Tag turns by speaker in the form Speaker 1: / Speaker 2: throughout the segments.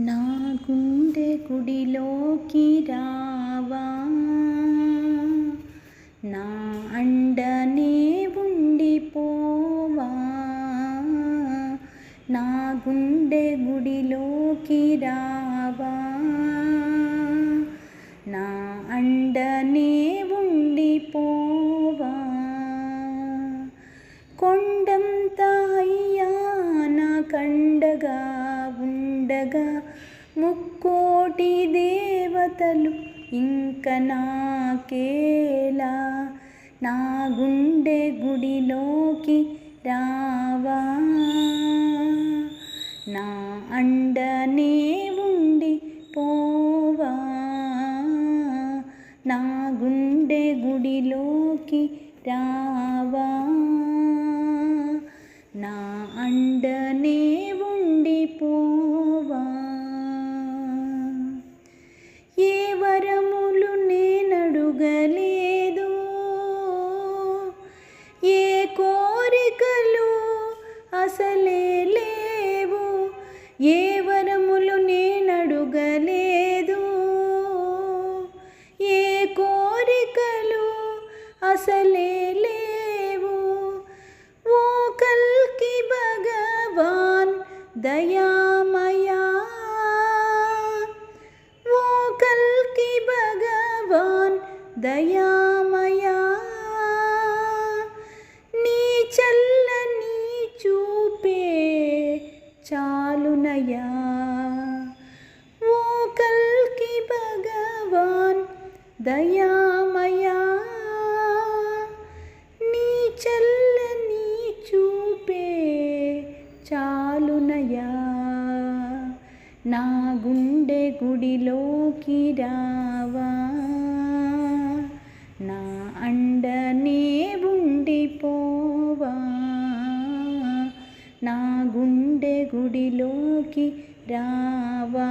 Speaker 1: నా గుండె గుడిలోకి రావా? నా అండనే ఉండిపోవా? నా గుండె గుడిలోకి రావా? నా అండనే ఉండిపోవా? కొండంత అయ్యా నా కండగా ఉండగా ముక్కోటి దేవతలు ఇంక నాకేలా? నా గుండె గుడిలోకి రావా? నా అండనే ఉండి పోవా? నా గుండె గుడిలోకి రావా? నా అండనే దయామయా నీ చల్లని చూపే చాలునయా. ఓ కల్కి భగవాన్ దయామయా నీ చల్లని చూపే చాలునయా. నా గుండె గుడిలోకి రావా. లోకి రావా?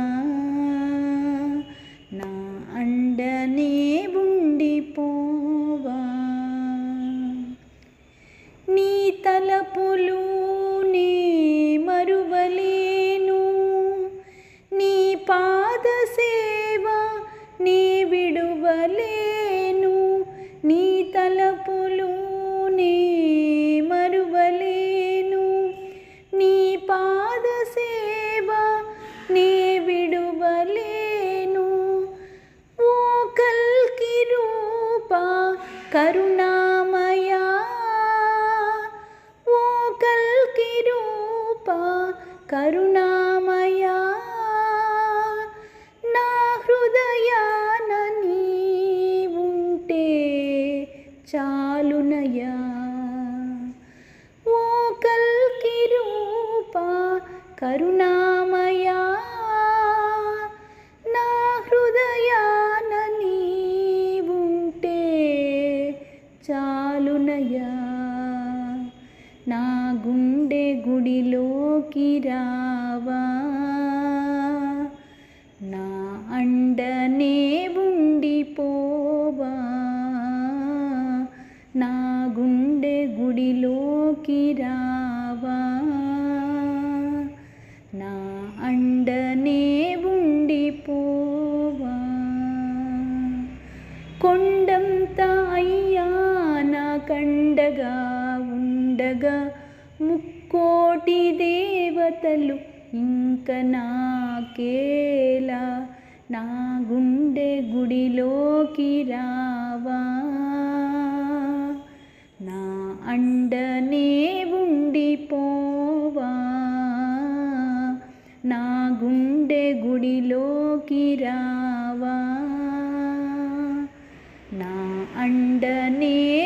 Speaker 1: నా అండనే ఉండిపోవా? నీ తలపులు నీ మరువలేను. నీ పాద సేవ నీ విడువలే కరుణామయా నా హృదయాన నీ ఉంటే చాలునయా. ఓ కల్కి రూప కరుణామయా నా హృదయాన నీ ఉంటే చాలునయా. గుడిలోకి రావా నా అండనే ఉండిపోవా? నా గుండె గుడిలోకి రావా? నా అండనే ఉండిపోవా? కొండంత అయ్యా నా కండగా ఉండగా ముక్కోటి దేవతలు ఇంక నాకేలా? నా గుండె గుడిలోకి రావా? నా అండనే ఉండిపోవా? నా గుండె గుడిలోకి రావా? నా అండనే